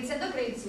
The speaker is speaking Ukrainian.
готуйтеся до криці.